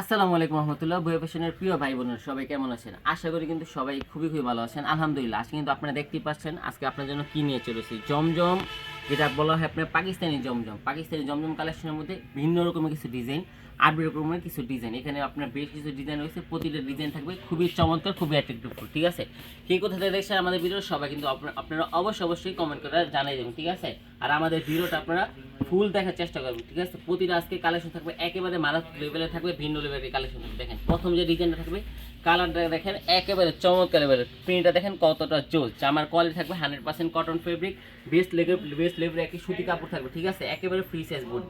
আসসালামু আলাইকুম রহমতুল্লাহ বই পেশনের প্রিয় ভাই বোনের সবাই কেমন আছেন? আশা করি কিন্তু সবাই খুবই খুবই ভালো আছেন। আলহামদুলিল্লাহ, আজকে কিন্তু আপনারা দেখতেই পাচ্ছেন, আজকে আপনার জন্য কি নিয়ে চলেছি? জমজম, যেটা বলা হয় আপনার পাকিস্তানি জমজম। পাকিস্তানি জমজম কালেকশনের মধ্যে ভিন্ন রকমের কিছু ডিজাইন আট রকমের কিছু ডিজাইন। এখানে আপনার বেশ কিছু ডিজাইন রয়েছে, প্রতিটা ডিজাইন থাকবে খুবই চমৎকার, খুবই অ্যাট্রাক্টিভ ঠিক আছে? কে কোথা থেকে দেখছেন আমাদের ভিডিও সবাই কিন্তু আপনারা অবশ্যই অবশ্যই কমেন্ট করে জানিয়ে দেবেন, ঠিক আছে? আর আমাদের ভিডিওটা আপনারা ফুল দেখার চেষ্টা করবেন, ঠিক আছে? প্রতিটা আজকে কালেকশন থাকবে, একেবারে মারাত্মক লেভেলে থাকবে, ভিন্ন লেভেলের কালেকশন দেখেন, প্রথম যে ডিজাইনটা থাকবে কালারটা দেখেন, একেবারে চমৎকার লেভেলের প্রিন্টটা দেখেন কতটা চোল আমার কোয়ালিটি থাকবে hundred percent cotton fabric best level best লেভেলের একটি সুতি কাপড় থাকবে, ঠিক আছে? একেবারে ফ্রি সাইজ বোর্ড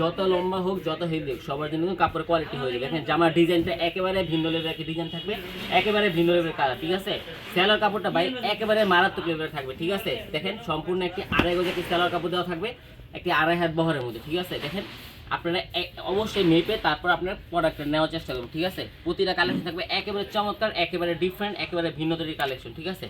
যত লম্বা হোক, যত হেভি হোক, সবার জন্য কিন্তু কাপড়ের কোয়ালিটি হয়ে যাবে। দেখেন, জামার ডিজাইনটা একেবারে ভিন্ন লেভেলের একটা ডিজাইন থাকবে, একেবারে ভিন্ন লেভেলের কালার ঠিক আছে? সেলার কাপড়টা ভাই একেবারে মারাত্মক লেভেলের থাকবে, ঠিক আছে? দেখেন, সম্পূর্ণ একটি আড়াই গজ একটি সেলার কাপড় দেওয়া থাকবে, একটি আড়াই হাত বহরের মধ্যে, ঠিক আছে? দেখেন আপনারা অবশ্যই মেপে তারপর আপনার প্রোডাক্টটা নেওয়ার চেষ্টা করবেন, ঠিক আছে? প্রতিটা কালেকশন থাকবে একেবারে চমৎকার, একেবারে ডিফারেন্ট একেবারে ভিন্ন তৈরি কালেকশন ঠিক আছে?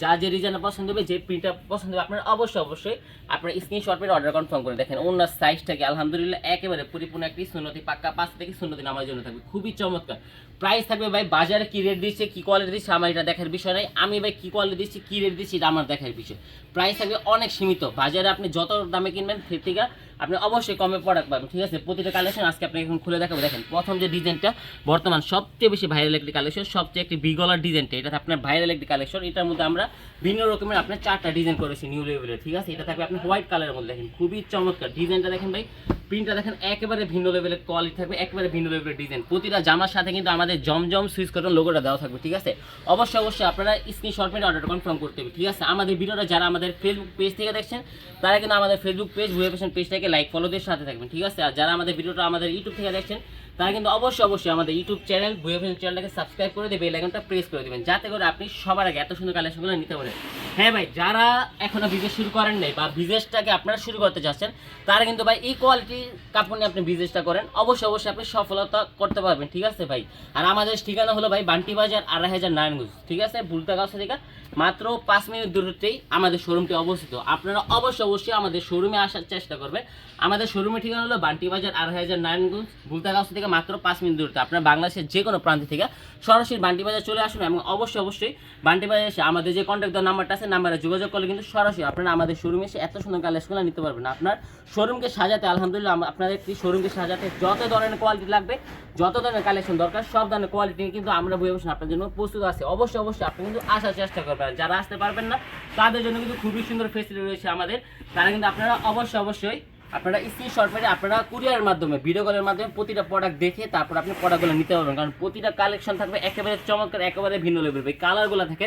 যা যে ডিজাইনটা পছন্দ হবে, যে প্রিন্টটা পছন্দ হবে, আপনার অবশ্যই অবশ্যই আপনার স্ক্রিনশট পেয়ে অর্ডার কনফার্ম করে দেখেন। ওনার সাইজটাকে আলহামদুলিল্লাহ, একেবারে পরিপূর্ণ একটি সুন্নতি, পাক্কা পাঁচ থেকে সুন্নতি নামার জন্য থাকবে। খুবই চমৎকার। প্রাইস থাকবে ভাই বাজারে কি রেট দিচ্ছে, কি কোয়ালিটি দিচ্ছে, আমার এটা দেখার বিষয় নাই। আমি ভাই কি কোয়ালিটি দিচ্ছি, কি রেট দিচ্ছি, এটা আমার দেখার বিষয়। প্রাইস থাকবে অনেক সীমিত। বাজারে আপনি যত দামে কিনবেন থেকে আপনি অবশ্যই কমে প্রোডাক্ট পাবেন, ঠিক আছে? প্রতিটা কালেকশন আজকে আপনি এখন খুলে দেখাবো। দেখেন, প্রথম যে ডিজাইনটা বর্তমান সবচেয়ে বেশি ভাইরাল একটি কালেকশন সবচেয়ে একটি বিগলার ডিজাইনটা এটা আপনার ভাইরাল একটি কালেকশন এটার মধ্যে আমরা ভিন্ন রকমের আপনার চারটা ডিজাইন করেছি নিউ লেভেলের ঠিক আছে? এটা থাকবে আপনি হোয়াইট কালারের মধ্যে, দেখেন, খুবই চমৎকার। ডিজাইনটা দেখেন ভাই প্রিন্টটা দেখেন একেবারে ভিন্ন লেভেলের কোয়ালিটি থাকবে, একেবারে ভিন্ন লেভেলের ডিজাইন প্রতিটা জামার সাথে কিন্তু আমাদের জমজম সুইচ কটন লোগোটা দেওয়া থাকবে, ঠিক আছে? অবশ্যই অবশ্যই আপনারা স্ক্রিনশট মেরে অর্ডার কনফার্ম করতে হবে, ঠিক আছে? আমাদের ভিডিওটা যারা আমাদের ফেসবুক পেজ থেকে দেখছেন, তারা কিন্তু আমাদের ফেসবুক পেজ ভুয়ে পেশন পেজটাকে লাইক ফলোদের সাথে থাকবেন, ঠিক আছে? আর যারা আমাদের ভিডিওটা আমাদের ইউটিউব থেকে দেখছেন, তারা কিন্তু অবশ্যই অবশ্যই আমাদের ইউটিউব চ্যানেল ভুয়ে পেশন চ্যানেলটাকে সাবস্ক্রাইব করে দেবে বেলাইকনটা প্রেস করে দেবেন, যাতে করে আপনি সবার আগে এত সুন্দর কালেকশনগুলো নিতে পারেন। হ্যাঁ ভাই, যারা এখনও বিজনেস শুরু করেন নাই বা বিজনেসটাকে আপনারা শুরু করতে চাচ্ছেন তারা কিন্তু ভাই এই কোয়ালিটি কাপড় নিয়ে আপনি বিজনেসটা করেন। অবশ্যই অবশ্যই আপনি সফলতা করতে পারবেন, ঠিক আছে ভাই? আর আমাদের ঠিকানা হলো ভাই বান্টি বাজার আড়াই হাজার নারায়ণগঞ্জ, ঠিক আছে? ভুলতা গাছ থেকে মাত্র পাঁচ মিনিট দূরত্বেই আমাদের শোরুমটি অবস্থিত। আপনারা অবশ্যই অবশ্যই আমাদের শোরুমে আসার চেষ্টা করবেন। আমাদের শোরুমের ঠিকানা হলো বান্টি বাজার আড়াই হাজার নারায়ণগঞ্জ ভুলতা গাছ থেকে মাত্র পাঁচ মিনিট দূরত্বে। আপনারা বাংলাদেশের যে কোনো প্রান্ত থেকে সরাসরি বান্টি বাজার চলে আসুন এবং অবশ্যই অবশ্যই বান্টি বাজার এসে আমাদের যে কন্ট্যাক্ট নাম্বারটা আছে নাম্বারে যোগাযোগ করলে কিন্তু সরাসরি আপনারা আমাদের শোরুমে এসে এত সুন্দর কালেকশনগুলো নিতে পারবেন। আপনার শোরুমকে সাজাতে আলহামদুলিল্লাহ আপনাদের কি শোরুমকে সাজাতে যত ধরনের কোয়ালিটি লাগবে, যত ধরনের কালেকশন দরকার, সব ধরনের কোয়ালিটি কিন্তু আমরা বই বসে আপনার জন্য প্রস্তুত আছে। অবশ্যই অবশ্যই আপনি কিন্তু আসার চেষ্টা করবেন। যারা আসতে পারবেন না, তাদের জন্য কিন্তু খুবই সুন্দর ফেসিলিটি রয়েছে আমাদের। তারা কিন্তু আপনারা অবশ্যই অবশ্যই আপনারা স্ক্রিনশট মেরে আপনারা কুরিয়ারের মাধ্যমে ভিডিও কলের মাধ্যমে প্রতিটা প্রোডাক্ট দেখে তারপর আপনি প্রোডাক্টগুলো নিতে পারবেন। কারণ প্রতিটা কালেকশন থাকবে একেবারে চমৎকার, একেবারে ভিন্ন লেভেল ভাই কালারগুলো থাকে।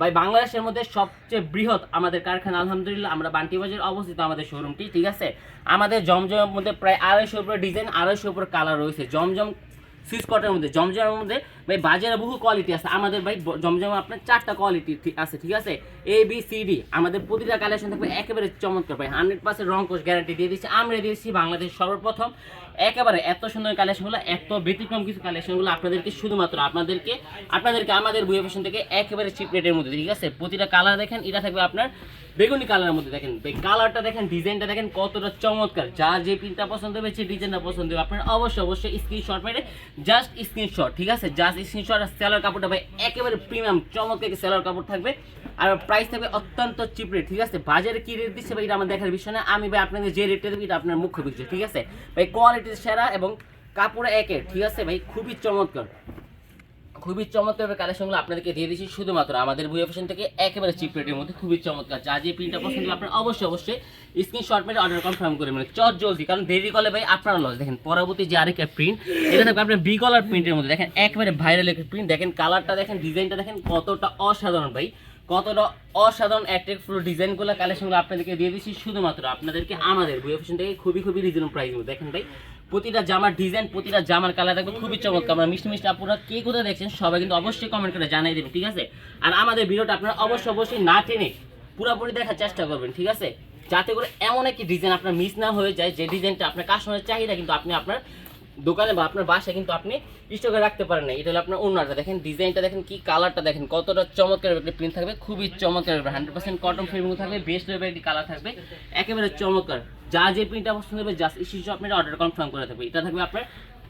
ভাই, বাংলাদেশের মধ্যে সবচেয়ে বৃহৎ আমাদের কারখানা, আলহামদুলিল্লাহ, আমরা বান্টি বাজার অবস্থিত আমাদের শোরুমটি ঠিক আছে? আমাদের জমজমের মধ্যে প্রায় আড়াইশোর উপরে ডিজাইন আড়াইশোর উপরে কালার রয়েছে। জমজম সুইচ কটের মধ্যে, জমজমের মধ্যে, ভাই, বাজারে বহু কোয়ালিটি আছে। আমাদের ভাই জমজমে আপনার চারটা কোয়ালিটি আছে, ঠিক আছে? এ বি সি ডি আমাদের প্রতিটা কালেকশন থাকবে একেবারে চমৎকার, ভাই। হান্ড্রেড পার্সেন্ট রং কোচ গ্যারান্টি দিয়ে দিচ্ছি। আমরা দিয়েছি বাংলাদেশ সর্বপ্রথম। একেবারে এত সুন্দর কালেকশনগুলো এত ব্যতিক্রম কিছু কালেকশনগুলো আপনাদেরকে শুধুমাত্র আপনাদেরকে আপনাদেরকে আমাদের বইয়ের ফ্যাশন থেকে একেবারে চিপ রেটের মধ্যে ঠিক আছে? প্রতিটা কালার দেখেন, এটা থাকবে আপনার বেগুনি কালারের মধ্যে দেখেন। কালারটা দেখেন ডিজাইনটা দেখেন কতটা চমৎকার। যা যে প্রিন্টটা পছন্দ হবে সেই ডিজাইনটা পছন্দ হবে। আপনার অবশ্যই অবশ্যই স্ক্রিনশট মেরে জাস্ট স্ক্রিনশট ঠিক আছে? জাস্ট স্ক্রিনশট আর সেলার কাপড়টা ভাই, একেবারে প্রিমিয়াম চমৎকার সেলার কাপড় থাকবে। আর প্রাইস থাকবে অত্যন্ত চিপ রেট ঠিক আছে? বাজারে কি রেট দিচ্ছে ভাই, এটা আমার দেখার বিষয় না। আমি ভাই আপনাকে যে রেটটা দেবো, এটা আপনার মুখ্য বিষয়, ঠিক আছে? ভাই কোয়ালিটি সেরা এবং কাপড় একের ঠিক আছে ভাই? খুবই চমৎকার। খুবই চমৎকার কালেকশনগুলো আপনাদেরকে দিয়ে দিচ্ছি শুধুমাত্র আমাদের বই অপশন থেকে একেবারে চিপ রেটের মধ্যে খুবই চমৎকার। যা যে প্রিন্টটা পছন্দ আপনার অবশ্যই অবশ্যই স্ক্রিনশট মেরে অর্ডার কনফার্ম করে মানে চট জলদি, কারণ দেরি করলে ভাই আপনারা লস দেখেন, পরবর্তী যে আরেকটা প্রিন্ট এটা থাকবে আপনার বি কলার প্রিন্টের মধ্যে। দেখেন, একেবারে ভাইরাল একটা প্রিন্ট দেখেন কালারটা দেখেন ডিজাইনটা দেখেন কতটা অসাধারণ ভাই। কতটা অসাধারণ অ্যাট্রাক্টফুল ডিজাইনগুলো কালেকশনগুলো আপনাদেরকে দিয়ে দিচ্ছি শুধুমাত্র আপনাদেরকে আমাদের বই অপশন থেকে খুবই খুবই রিজনেবল প্রাইস দেখেন ভাই প্রতিটা জামার ডিজাইন প্রতিটা জামার কালার থাকবে খুবই চমৎকার। আমরা মিষ্টি মিষ্টি আপনারা কে কোথায় দেখছেন, সবাই কিন্তু অবশ্যই কমেন্ট করে জানিয়ে দেবেন, ঠিক আছে? আর আমাদের ভিডিওটা আপনারা অবশ্যই অবশ্যই না টেনে পুরোপুরি দেখার চেষ্টা করবেন, ঠিক আছে? যাতে করে এমন একটি ডিজাইন আপনার মিস না হয়ে যায়, যে ডিজাইনটা আপনার কাস্টমারের চাহিদা কিন্তু আপনি আপনার দোকানে বা আপনার বাসায় কিন্তু আপনি স্টকে রাখতে পারেন না এটা হলো আপনার ওনারটা, দেখেন ডিজাইনটা দেখেন কি কালারটা দেখেন, কতটা চমৎকার একটা প্রিন্ট থাকবে, খুবই চমৎকার হান্ড্রেড পার্সেন্ট কটন ফিল্ম থাকবে বেস্ট একটি কালার থাকবে, একেবারে চমৎকার। যা যে প্রিন্টটা পছন্দ হবে জাস্ট স্ক্রিনশট আপনার অর্ডার কনফার্ম করে থাকবে। এটা থাকবে আপনার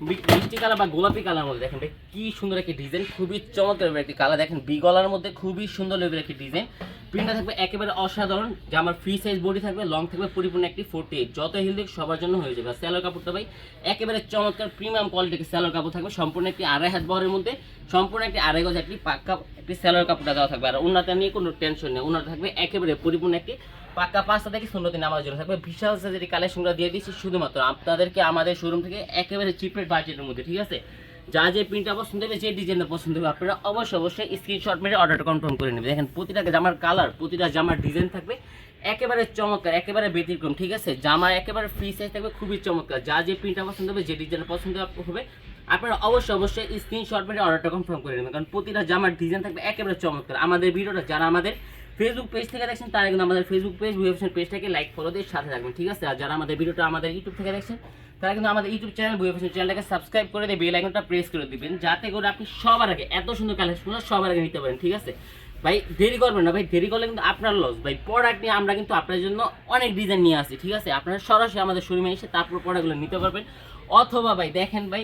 মিষ্টি কালার বা গোলাপি কালার মধ্যে। দেখেন ভাই, কি সুন্দর একটি ডিজাইন খুবই চমৎকার একটি কালার দেখেন বি গলার মধ্যে খুবই সুন্দর লেভেলের একটি ডিজাইন প্রিন্টটা থাকবে একেবারে অসাধারণ। জামার ফ্রি সাইজ বডি থাকবে লং থাকবে, পরিপূর্ণ একটি ফোর্টি যত হিল দিক সবার জন্য হয়ে যাবে। স্যালোর কাপড়টা ভাই, একেবারে চমৎকার প্রিমিয়াম কোয়ালিটির স্যালোর কাপড় থাকবে। সম্পূর্ণ একটি আড়াই হাত বহরের মধ্যে, সম্পূর্ণ একটি আড়াই গজ একটি পাক্কা একটি স্যালোর কাপড়টা দেওয়া থাকবে। আর উন্নতা নিয়ে কোনো টেনশন নেই। উন্নতা থাকবে একেবারে পরিপূর্ণ একটি পাক্কা পাঁচটা থেকে শূন্য দিন আমার জন্য থাকবে। বিশাল সাইজের কালেকশনগুলো দিয়ে দিচ্ছি শুধুমাত্র আপনাদেরকে আমাদের শোরুম থেকে একেবারে চিপের বাজেটের মধ্যে, ঠিক আছে? যা যে প্রিন্টটা পছন্দ হবে, যে ডিজাইনটা পছন্দ হবে, আপনারা অবশ্যই অবশ্যই স্ক্রিনশট মেরে অর্ডারটা কনফার্ম করে নেবেন। দেখেন, প্রতিটা জামার কালার প্রতিটা জামার ডিজাইন থাকবে, একেবারে চমৎকার, একেবারে ব্যতিক্রম, ঠিক আছে? জামা একেবারে ফ্রি সাইজ থাকবে, খুবই চমৎকার। যা যে প্রিন্টটা পছন্দ হবে, যে ডিজাইনটা পছন্দ হবে, আপনারা অবশ্যই অবশ্যই স্ক্রিনশট মেরে অর্ডারটা কনফার্ম করে নেবেন। কারণ প্রতিটা জামার ডিজাইন থাকবে একেবারে চমৎকার। আমাদের ভিডিওটা, যারা আমাদের ফেসবুক পেজ থেকে দেখছেন, তারা কিন্তু আমাদের ফেসবুক পেজ ওয়েবসাইট পেজটাকে লাইক ফলো দিয়ে সাথে রাখবেন ঠিক আছে? আর যারা আমাদের ভিডিওটা আমাদের ইউটিউব থেকে দেখছেন, তারা কিন্তু আমাদের ইউটিউব চ্যানেল ওয়েবসাইট চ্যানেলটাকে সাবস্ক্রাইব করে দিয়ে বেল আইকনটা প্রেস করে দিবেন, যাতে করে আপনি সবার আগে, এত সুন্দর কালেকশনগুলো সবার আগে নিতে পারেন, ঠিক আছে? ভাই, দেরি করবেন না, ভাই, দেরি করলে কিন্তু আপনার লস ভাই প্রোডাক্ট নিয়ে আমরা কিন্তু আপনার জন্য অনেক ডিজাইন নিয়ে আসি ঠিক আছে? আপনারা সরাসরি আমাদের শোরুমে এসে তারপর প্রোডাক্টগুলো নিতে পারবেন। অথবা ভাই, দেখেন ভাই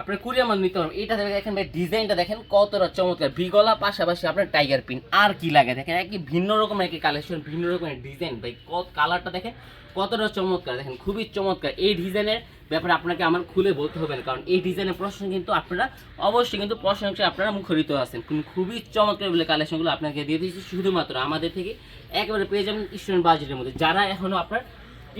আপনার কুড়িয়া মাল নিতে পারবেন এটা দেখেন ভাই, ডিজাইনটা দেখেন কতটা চমৎকার। বিগলা পাশাপাশি আপনার টাইগার পিন আর কি লাগে দেখেন, একই ভিন্ন রকমের একই কালেকশন ভিন্ন রকমের ডিজাইন ভাই, কত কালারটা দেখেন, কতটা চমৎকার। দেখেন, খুবই চমৎকার। এই ডিজাইনের ব্যাপারে আপনাকে আমার খুলে বলতে হবে না, কারণ এই ডিজাইনের প্রশ্ন কিন্তু আপনারা অবশ্যই কিন্তু প্রশংসায় আপনারা মুখরিত আছেন। খুবই চমৎকার বলে কালেকশনগুলো আপনাকে দিয়ে দিয়েছি। শুধুমাত্র আমাদের থেকে একেবারে পেয়ে যাবেন স্টুডেন্ট বাজেটের মধ্যে। যারা এখনও আপনার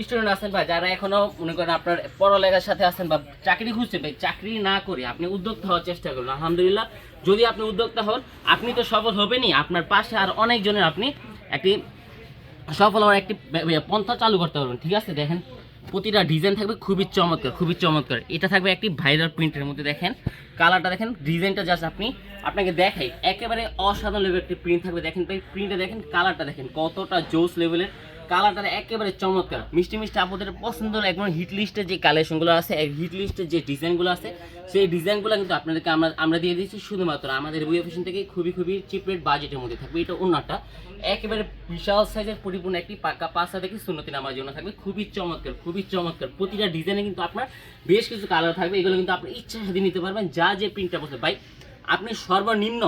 স্টুডেন্ট আছেন বা যারা এখনও মনে করেন আপনার পড়ালেখার সাথে আছেন বা চাকরি খুঁজছেন ভাই, চাকরি না করে আপনি উদ্যোক্তা হওয়ার চেষ্টা করুন, আলহামদুলিল্লাহ। যদি আপনি উদ্যোক্তা হন, আপনি তো সফল হবেনই, আপনার পাশে আর অনেকজনের আপনি একটি সফল হওয়ার একটি বে- পন্থা চালু করতে পারবেন, ঠিক আছে? দেখেন, প্রতিটা ডিজাইন থাকবে খুবই চমৎকার খুবই চমৎকার। এটা থাকবে একটি ভাইরাল প্রিন্টের মধ্যে, দেখেন। কালারটা দেখেন, ডিজাইনটা জাস্ট আপনি, আপনাকে দেখাই। একেবারে অসাধারণ লেভেলের একটি প্রিন্ট থাকবে, দেখেন ভাই প্রিন্টে দেখেন, কালারটা দেখেন, কতটা জোস লেভেলের কালারটা একেবারে চমৎকার। মিষ্টি মিষ্টি আপনাদের পছন্দ একবার হিট লিস্টের যে কালেকশনগুলো আছে হিট লিস্টের যে ডিজাইনগুলো আছে, সেই ডিজাইনগুলো কিন্তু আপনাদেরকে আমরা আমরা দিয়ে দিচ্ছি শুধুমাত্র আমাদের বুয়ে ফ্যাশন থেকে খুবই খুবই চিপ রেট বাজেটের মধ্যে থাকবে। এটা অন্যটা। একেবারে বিশাল সাইজের পরিপূর্ণ একটি পাকা পাঁচটা থেকে শূন্যতি নামার জন্য থাকবে। খুবই চমৎকার খুবই চমৎকার। প্রতিটা ডিজাইনে কিন্তু আপনার বেশ কিছু কালার থাকবে। এগুলো কিন্তু আপনি ইচ্ছা সাথে নিতে পারবেন। যা যে প্রিন্টটা বসে। ভাই, আপনি সর্বনিম্ন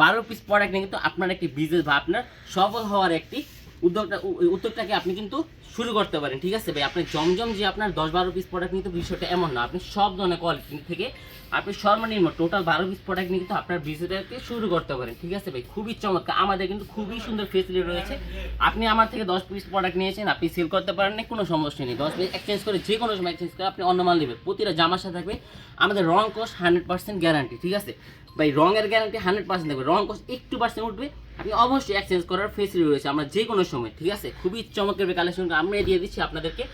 বারো পিস প্রোডাক্ট নিয়ে কিন্তু আপনার একটি বিজনেস বা আপনার সফল হওয়ার একটি উদ্যোগটা উদ্যোগটাকে আপনি কিন্তু শুরু করতে পারেন, ঠিক আছে ভাই? আপনি জমজম যে আপনার দশ বারো পিস প্রোডাক্ট কিন্তু বিষয়টা এমন না, আপনি সব ধরনের কোয়ালিটি থেকে আপনি সর্বনিম্ন টোটাল বারো পিস প্রোডাক্ট নিয়ে কিন্তু আপনার বিজনেসটাকে শুরু করতে পারেন। ঠিক আছে ভাই? খুবই চমৎকার। আমাদের কিন্তু খুবই সুন্দর ফেসিলিটি রয়েছে। আপনি আমার থেকে দশ পিস প্রোডাক্ট নিয়েছেন, আপনি সেল করতে পারেন না কোনো সমস্যা নেই। দশ পিস এক্সচেঞ্জ করে যে কোনো সময় এক্সচেঞ্জ করে আপনি অন্য মাল নেবেন। প্রতিটা জামার সাথে থাকবে আমাদের রং কোর্স হান্ড্রেড পার্সেন্ট গ্যারান্টি ঠিক আছে? ভাই, রঙের গ্যারান্টি হান্ড্রেড পার্সেন্ট থাকবে রং কোর্স একটু পার্সেন্ট উঠবে। আপনি অবশ্যই এক্সচেঞ্জ করার ফেসিলিটি রয়েছে আমরা যে কোনো সময়, ঠিক আছে? খুবই চমৎকার কালেকশন আমরা দিয়ে দিচ্ছি আপনাদেরকে।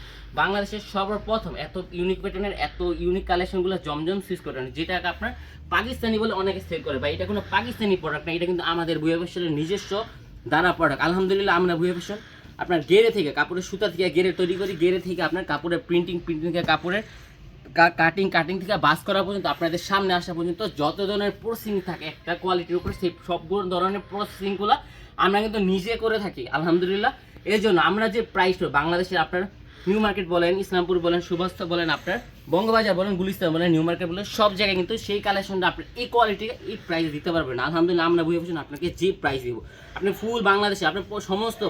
বাংলাদেশের সর্বপ্রথম এত ইউনিক প্যাটার্নের এত ইউনিক কালেকশনগুলো জমজম সুইচ করে যেটাকে আপনার পাকিস্তানি বলে অনেকে সেল করে। ভাই, এটা কোনো পাকিস্তানি প্রোডাক্ট না, এটা কিন্তু আমাদের বুয়া ফ্যাশনের নিজস্ব দানা প্রোডাক্ট আলহামদুলিল্লাহ, আমরা বুয়া ফ্যাশন আপনার গেরে থেকে, কাপড়ের সুতা থেকে গেরে তৈরি করি গেরে থেকে আপনার কাপড়ের প্রিন্টিং প্রিন্টিং থেকে কাপড়ের কাটিং কাটিং থেকে বাস করা পর্যন্ত, আপনাদের সামনে আসা পর্যন্ত যত ধরনের প্রসেসিং থাকে, একটা কোয়ালিটির উপরে সেই সব ধরনের প্রসেসিংগুলো আমরা কিন্তু নিজে করে থাকি, আলহামদুলিল্লাহ। এই জন্য আমরা যে প্রাইস বাংলাদেশের আপনার নিউ মার্কেট বলেন, ইসলামপুর বলেন সুভাস্ত বলেন আপনার, বঙ্গবাজার বলেন, গুলিস্তান বলেন, নিউ মার্কেট বলেন, সব জায়গায় কিন্তু সেই কালেকশনটা আপনি এই কোয়ালিটি এই প্রাইস দিতে পারবেন আলহামদুলিল্লাহ, আমরা বুঝে বসেন আপনাকে যে প্রাইস দিব। আপনি ফুল বাংলাদেশে, আপনি প- সমস্ত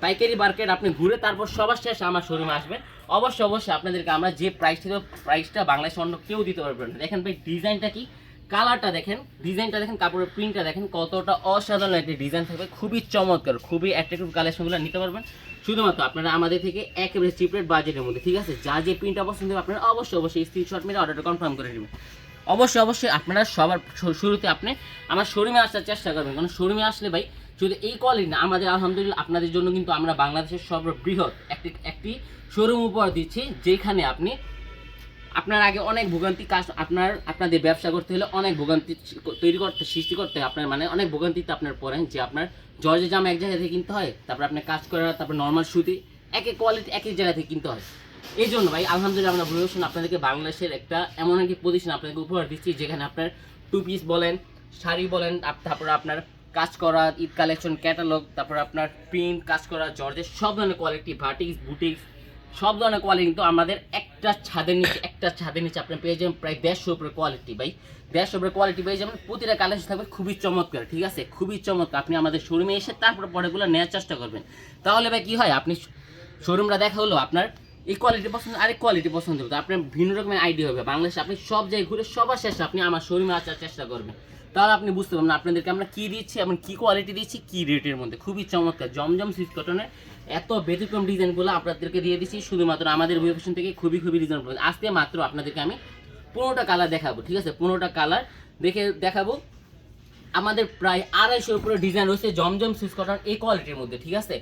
পাইকারি মার্কেট আপনি ঘুরে তারপর সবার শেষে আমার শোরুমে আসবেন। অবশ্যই অবশ্যই আপনাদেরকে আমরা যে প্রাইস দেবো প্রাইসটা বাংলাদেশে অন্য কেউ দিতে পারবেন না। দেখেন ভাই ডিজাইনটা কি? কালারটা দেখেন ডিজাইনটা দেখেন, কাপড়ের প্রিন্টটা দেখেন, কতটা অসাধারণ একটি ডিজাইন থাকবে। খুবই চমৎকার, খুবই অ্যাট্রাক্টিভ কালেকশনগুলো নিতে পারবেন। শুধুমাত্র আপনারা আমাদের থেকে একেবারে চিপ রেট বাজেটের মধ্যে, ঠিক আছে? যা যে প্রিন্টটা পছন্দ হবে, আপনারা অবশ্যই অবশ্যই স্ক্রিনশট মেরে অর্ডারটা কনফার্ম করে নেবেন। অবশ্যই অবশ্যই আপনারা সবার শুরুতে আপনি আমার শোরুমে আসার চেষ্টা করবেন, কারণ শোরুমে আসলে ভাই, শুধু এই কোয়ালিটি না, আমাদের আলহামদুলিল্লাহ আপনাদের জন্য কিন্তু আমরা বাংলাদেশের সর্ববৃহৎ একটি একটি শোরুম উপহার দিচ্ছি, যেখানে আপনি আপনার আগে অনেক ভোগান্তি কাজ আপনার, আপনাদের ব্যবসা করতে হলে অনেক ভোগান্তি তৈরি করতে, সৃষ্টি করতে আপনার মানে অনেক ভোগান্তিতে আপনার পড়েন যে আপনার জর্জে জামা এক জায়গা থেকে কিনতে হয়, তারপর আপনার কাজ করা, তারপর নর্মাল সুতি এক এক কোয়ালিটি এক এক জায়গা থেকে কিনতে হয়। এই জন্য ভাই, আলহামদুলিল্লাহ আমরা ভূমিভূষণ আপনাদেরকে বাংলাদেশের একটা এমন একটি পজিশন আপনাদেরকে উপহার দিচ্ছি, যেখানে আপনার টু পিস বলেন, শাড়ি বলেন তারপর আপনার কাজ করা, ঈদ কালেকশন ক্যাটালগ তারপর আপনার প্রিন্ট কাজ করা, জর্জের সব ধরনের কোয়ালিটি ভার্টিক্স বুটিক্স সব ধরনের কোয়ালিটি কিন্তু আমাদের একটা ছাদের নিচে, একটা ছাদের নিচে আপনি পেয়ে যাবেন প্রায় দেড়শো উপরে কোয়ালিটি ভাই। দেড়শো উপরে কোয়ালিটি পেয়ে যাবেন, প্রতিটা কালেকশন থাকবে খুবই চমৎকার, ঠিক আছে? খুবই চমৎকার। আপনি আমাদের শোরুমে এসে তারপরে পরেগুলো নেওয়ার চেষ্টা করবেন। তাহলে ভাই কি হয়? আপনি শোরুমটা দেখা হলো, আপনার এই কোয়ালিটি পছন্দ, আরেক কোয়ালিটি পছন্দ হবে। আপনার ভিন্ন রকমের আইডিয়া হবে। বাংলাদেশে আপনি সব জায়গায় ঘুরে সবার শেষে আপনি আমার শোরুমে আসার চেষ্টা করবেন। তাহলে আপনি বুঝতে পারবেন আপনাদেরকে আমরা কী দিচ্ছি, এবং কী কোয়ালিটি দিচ্ছি, কী রেটের মধ্যে। খুবই চমৎকার, জমজম সুইচ কটনের এত ব্যতিক্রম ডিজাইনগুলো আপনাদেরকে দিয়ে দিচ্ছি, শুধুমাত্র আমাদের ওয়েবসাইট থেকে খুবই খুবই রিজনেবল আজকে মাত্র আপনাদেরকে আমি পনেরোটা কালার দেখাবো, ঠিক আছে? পনেরোটা কালার দেখে দেখাবো। আমাদের প্রায় আড়াইশোর উপরে ডিজাইন রয়েছে জমজম সুইচ কটন এই কোয়ালিটির মধ্যে, ঠিক আছে?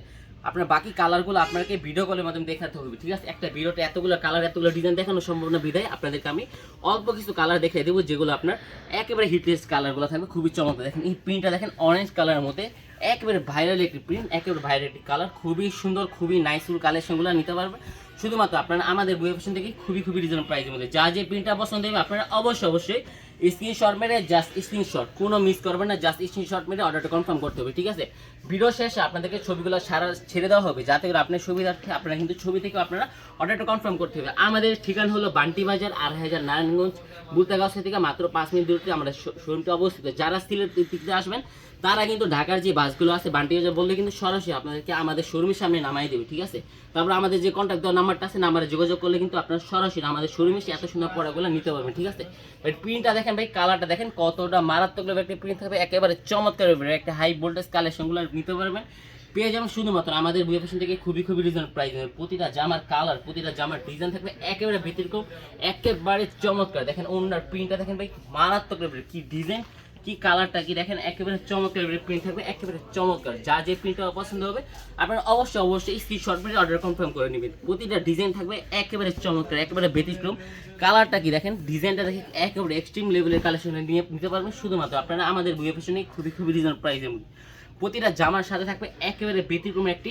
আপনার বাকি কালারগুলো আপনাকে ভিডিও কলের মাধ্যমে দেখাতে হবে, ঠিক আছে? একটা ভিডিওতে এতগুলো কালার এতগুলো ডিজাইন দেখানো সম্ভব না বিদায় আপনাদেরকে আমি অল্প কিছু কালার দেখিয়ে দেবো, যেগুলো আপনার একেবারে হিটলেস কালারগুলো থাকবে, খুবই চমৎকার। দেখেন, এই প্রিন্টটা দেখেন অরেঞ্জ কালারের মধ্যে একেবারে ভাইরাল একটি প্রিন্ট একেবারে ভাইরাল একটি কালার খুবই সুন্দর, খুবই নাইসফুল কালেকশনগুলো নিতে পারবে। শুধুমাত্র আপনারা আমাদের ওয়েবসাইট থেকে খুবই খুবই রিজনেবল প্রাইসের মধ্যে। যা যে প্রিন্টটা পছন্দ হবে, আপনারা অবশ্যই অবশ্যই স্ক্রিনশট মেরে জাস্ট স্ক্রিনশট কোনো মিস করবেন না জাস্ট স্ক্রিনশট মেরে অর্ডারটা কনফার্ম করতে হবে, ঠিক আছে? ভিডিও শেষে আপনাদেরকে ছবিগুলো সারা ছেড়ে দেওয়া হবে, যাতে করে আপনার সুবিধার্থে, আপনারা কিন্তু ছবি থেকে আপনারা অর্ডারটা কনফার্ম করতে হবে। আমাদের ঠিকানা হলো বান্টি বাজার আর হাজার নারায়ণগঞ্জ, বুলতাগাছ থেকে মাত্র পাঁচ মিনিট দূরত্বে আমাদের শোরুমটি অবস্থিত। যারা সিলেট দিক আসবেন তারা কিন্তু ঢাকার যে বাসগুলো আছে, বান্টি বাজার বললে কিন্তু সরাসরি আপনাদেরকে আমাদের শোরুমের সামনে নামাই দেবে, ঠিক আছে? তারপর আমাদের যে কন্ট্যাক্ট দেওয়ার নাম্বারটা আছে, নাম্বারে যোগাযোগ করলে কিন্তু আপনারা সরাসরি আমাদের শোরুমে এত সুন্দর পড়াগুলো নিতে পারবেন, ঠিক আছে? ভাই প্রিন্টটা দেখেন ভাই কালারটা দেখেন কতটা মারাত্মক একটা প্রিন্ট থাকবে, একেবারে চমৎকার একটা হাই ভোল্টেজ কালেকশনগুলো নিতে পারবেন। পেয়ে যাবেন শুধুমাত্র আমাদের বুয়েফেশন থেকে খুবই খুবই রিজন প্রাইস হবে প্রতিটা জামার কালার প্রতিটা জামার ডিজাইন থাকবে একেবারে ব্যতিক্রম, একেবারে চমৎকার। দেখেন ওনার প্রিন্টটা দেখেন ভাই, মারাত্মক এর। কি ডিজাইন কি কালারটা, কি দেখেন, একেবারে চমৎকার প্রিন্ট থাকবে, একেবারে চমৎকার। যা যে প্রিন্টটা পছন্দ হবে, আপনারা অবশ্যই অবশ্যই স্ক্রিনশট মেরে অর্ডার কনফার্ম করে নেবেন। প্রতিটা ডিজাইন থাকবে একেবারে চমৎকার, একেবারে ব্যতিক্রম। কালারটা কি দেখেন ডিজাইনটা দেখে একেবারে এক্সট্রিম লেভেলের কালেকশনে নিয়ে নিতে পারবেন। শুধুমাত্র আপনারা আমাদের বুয়ে ফ্যাশনে খুবই খুবই রিজনেবল প্রাইসের মধ্যে। প্রতিটা জামার সাথে থাকবে একেবারে ব্যতিক্রম একটি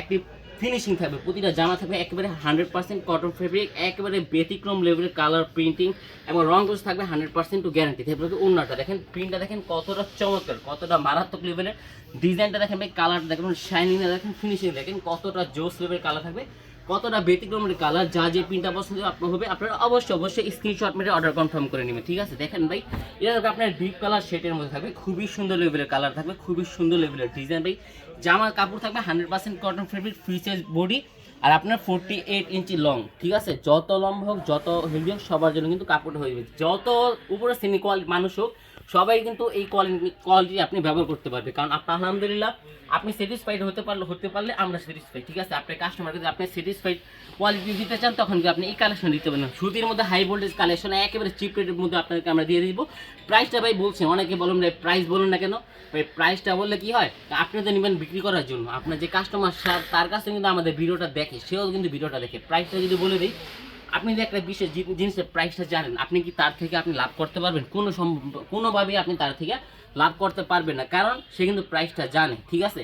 একটি ফিনিশিং থাকবে, প্রতিটা জামা থাকবে একেবারে হান্ড্রেড পার্সেন্ট কটন ফেব্রিক একেবারে ব্যতিক্রম লেভেলের কালার প্রিন্টিং এবং রং কোর্স থাকবে হান্ড্রেড পার্সেন্ট টু গ্যারান্টি তারপরে অন্যটা দেখেন প্রিন্টটা দেখেন কতটা চমৎকার, কতটা মারাত্মক লেভেলের ডিজাইনটা দেখেন ভাই কালারটা দেখেন শাইনিংটা দেখেন ফিনিশিং দেখেন কতটা জোস লেভেলের কালার থাকবে। কতটা ব্যতিক্রমের কালার যা যে প্রিন্টটা পছন্দ আপনার হবে, আপনারা অবশ্যই অবশ্যই স্ক্রিনশট মেরে অর্ডার কনফার্ম করে নেবেন, ঠিক আছে? দেখেন ভাই, এটা আপনার ডিপ কালার শেটের মধ্যে থাকবে, খুবই সুন্দর লেভেলের কালার থাকবে, খুবই সুন্দর লেভেলের ডিজাইন ভাই। জামার কাপড় থাকবে hundred percent cotton fabric free size body আর আপনার ফোরটি এইট ইঞ্চি লং ঠিক আছে? যত লম্ব হোক, যত হেভি হোক, সবার জন্য কিন্তু কাপড় হয়ে যাবে। যত উপরে শ্রেণি কোয়ালিটি মানুষ হোক সবাই কিন্তু এই কোয়ালিটি আপনি ব্যবহার করতে পারবে। কারণ আপনার আলহামদুলিল্লাহ, আপনি স্যাটিসফাইড হতে পারলে হতে পারলে আমরা স্যাটিসফাইড ঠিক আছে? আপনার কাস্টমারকে যদি আপনি স্যাটিসফাইড কোয়ালিটি দিতে চান, তখন কি আপনি এই কালেকশন দিতে পারেন সুতির মধ্যে হাই ভোল্টেজ কালেকশন একেবারে চিপ রেটের মধ্যে আপনাকে আমরা দিয়ে দিব। প্রাইসটা ভাই বলছেন অনেকে বলুন ভাই প্রাইস বলুন না কেন? ভাই প্রাইসটা বললে কি হয়? আপনি তো নেবেন বিক্রি করার জন্য। আপনার যে কাস্টমার তার কাছে কিন্তু আমাদের ভিডিওটা দেখে, সেও কিন্তু ভিডিওটা দেখে। প্রাইসটা যদি বলে দিই আপনি যদি একটা বিশেষ জিনিসের প্রাইসটা জানেন, আপনি কি তার থেকে আপনি লাভ করতে পারবেন? কোনো সম্ভব, কোনোভাবেই আপনি তার থেকে লাভ করতে পারবেন না, কারণ সে কিন্তু প্রাইসটা জানে, ঠিক আছে?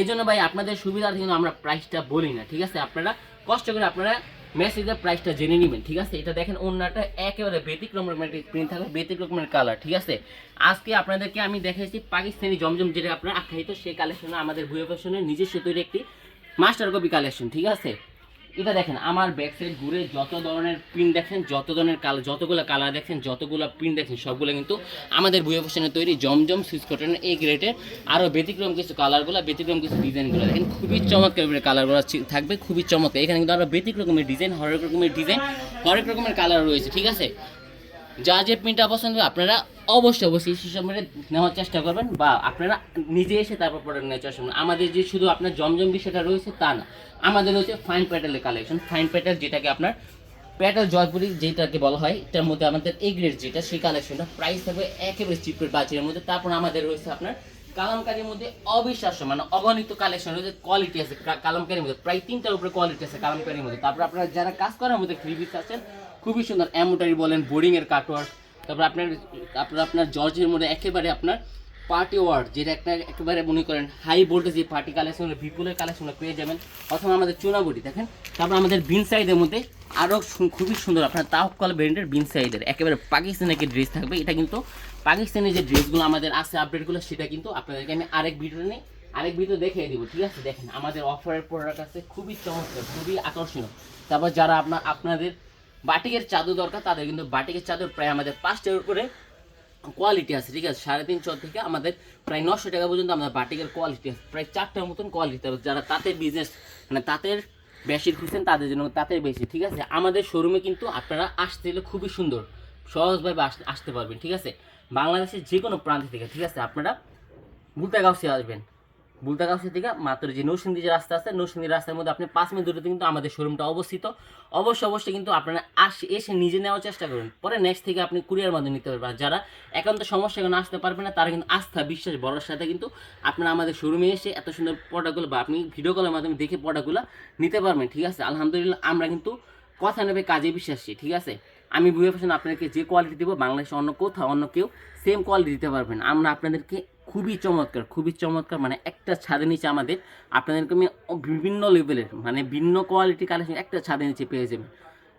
এই জন্য ভাই, আপনাদের সুবিধার কিন্তু আমরা প্রাইসটা বলি না, ঠিক আছে? আপনারা কষ্ট করে আপনারা মেসেজের প্রাইসটা জেনে নেবেন, ঠিক আছে? এটা দেখেন, অন্যটা একেবারে ব্যতিক্রমের প্রিন্ট থাকবে ব্যতিক্রমের কালার ঠিক আছে? আজকে আপনাদেরকে আমি দেখাইছি পাকিস্তানি জমজম, যেটা আপনার আখ্যায়িত সেই কালেকশনে আমাদের ভুয়ে ফ্যাশনের নিজস্ব তৈরি একটি মাস্টার কপি কালেকশন ঠিক আছে? এটা দেখেন, আমার ব্যাক সাইড ঘুরে যত ধরনের প্রিন্ট দেখেন, যত ধরনের কালার যতগুলো কালার দেখেন, যতগুলো প্রিন্ট দেখেন, সবগুলো কিন্তু আমাদের বুয়ে ফ্যাশনের তৈরি জমজম সুইচ কটনের এই গ্রেটের আরও ব্যতিক্রম কিছু কালারগুলো ব্যতিক্রম কিছু ডিজাইনগুলো দেখেন, খুবই চমৎকার কালারগুলো থাকবে, খুবই চমৎকার। এখানে কিন্তু আরও ব্যতিক্রম রকমের ডিজাইন হরেক রকমের ডিজাইন হরেক রকমের কালার রয়েছে, ঠিক আছে? যা যে প্রিন্টটা পছন্দ, আপনারা অবশ্যই অবশ্যই সেসব মেরে নেওয়ার চেষ্টা করবেন বা আপনারা নিজে এসে তারপর প্রোডাক্ট নেওয়ার চেষ্টা করবেন। আমাদের যে শুধু আপনার জমজম বিষয়টা রয়েছে তা না, আমাদের রয়েছে ফাইন প্যাটেলের কালেকশন ফাইন প্যাটেল যেটাকে আপনার প্যাটেল জয়পুরি যেটাকে বলা হয়, এটার মধ্যে আমাদের এ গ্রেড যেটা, সেই কালেকশনটা প্রাইস থাকবে একেবারে চিপের বাজারের মধ্যে। তারপর আমাদের রয়েছে আপনার কালামকারীর মধ্যে অবিশ্বাস্য মানে অগণিত কালেকশন রয়েছে কোয়ালিটি আছে কালামকারীর মধ্যে। প্রায় তিনটার উপরে কোয়ালিটি আছে কালামকারীর মধ্যে। তারপর আপনারা যারা কাজ করার মধ্যে থ্রি পিস আছেন, খুবই সুন্দর। অ্যামোটারি বলেন বোর্ডিং এর কাটওয়ার্ক তারপর আপনার তারপর আপনার জর্জের মধ্যে একেবারে আপনার পার্টি ওয়ার্ড যেটা একটা একেবারে মনে করেন হাই ভোল্টেজ যে পার্টি কালেকশন বিপুলের কালেকশন পেয়ে যাবেন। অথবা আমাদের চুনাবুটি, দেখেন। তারপর আমাদের বিন সাইডের মধ্যে আরও খুবই সুন্দর আপনার তাহকাল ব্র্যান্ডের বিন সাইডের একেবারে পাকিস্তানের একটি ড্রেস থাকবে, এটা কিন্তু পাকিস্তানি যে ড্রেসগুলো আমাদের আছে আপডেটগুলো সেটা কিন্তু আপনাদেরকে আমি আরেক ভিডিও নিয়ে আরেক ভিডিও দেখিয়ে দিব, ঠিক আছে? দেখেন, আমাদের অফারের প্রোডাক্ট আছে, খুবই চমৎকার, খুবই আকর্ষণীয়। তারপর যারা আপনার, আপনাদের বাটিকের চাদর দরকার, তাদের কিন্তু বাটিকের চাদর প্রায় আমাদের পাঁচটার উপরে কোয়ালিটি আছে, ঠিক আছে? সাড়ে তিনশো থেকে আমাদের প্রায় নশো টাকা পর্যন্ত আমাদের বাটিকের কোয়ালিটি আছে। প্রায় চারটার মতন কোয়ালিটি আছে। যারা তাঁতের বিজনেস মানে তাঁতের বেশি খুঁজছেন, তাদের জন্য তাঁতের বেশি, ঠিক আছে? আমাদের শোরুমে কিন্তু আপনারা আসতে গেলে খুবই সুন্দর, সহজভাবে আস- আসতে পারবেন, ঠিক আছে? বাংলাদেশের যে কোনো প্রান্ত থেকে, ঠিক আছে? আপনারা বুলতাগাঁওসে আসবেন। বুলতাগাঁওসে থেকে মাত্র যে নৌসিন্দি যে রাস্তা আছে, নৌসিন্দি রাস্তার মধ্যে আপনি পাঁচ মিনিট দূরে কিন্তু আমাদের শোরুমটা অবস্থিত। অবশ্যই অবশ্যই কিন্তু আপনারা আসে, এসে নিজে নেওয়ার চেষ্টা করুন। পরে নেক্সট থেকে আপনি কুরিয়ার মাধ্যমে নিতে পারবেন। যারা একান্ত সমস্যা এখন আসতে পারবে না, তারা কিন্তু আস্থা, বিশ্বাস বড়ার সাথে কিন্তু আপনারা আমাদের শোরুমে এসে এত সুন্দর প্রোডাক্টগুলো বা আপনি ভিডিও কলের মাধ্যমে দেখে প্রোডাক্টগুলো নিতে পারবেন, ঠিক আছে? আলহামদুলিল্লাহ, আমরা কিন্তু কথা নেবে কাজে বিশ্বাসী, ঠিক আছে? আমি বুঝে ফ্যাশন আপনাদেরকে যে কোয়ালিটি দেবো, বাংলাদেশে অন্য কোথাও অন্য কেউ সেম কোয়ালিটি দিতে পারবেন আমরা আপনাদেরকে খুবই চমৎকার খুবই চমৎকার। মানে একটা ছাদের নিচে আমাদের, আপনাদেরকে আমি বিভিন্ন লেভেলের মানে ভিন্ন কোয়ালিটি কালেকশন একটা ছাদের নিচে পেয়ে যাবেন।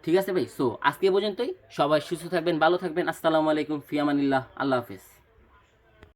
ঠিক আছে ভাই? সো আজকে পর্যন্তই। সবাই সুস্থ থাকবেন, ভালো থাকবেন। আসসালামু আলাইকুম, ফিয়ামানিল্লাহ। আল্লাহ হাফিজ।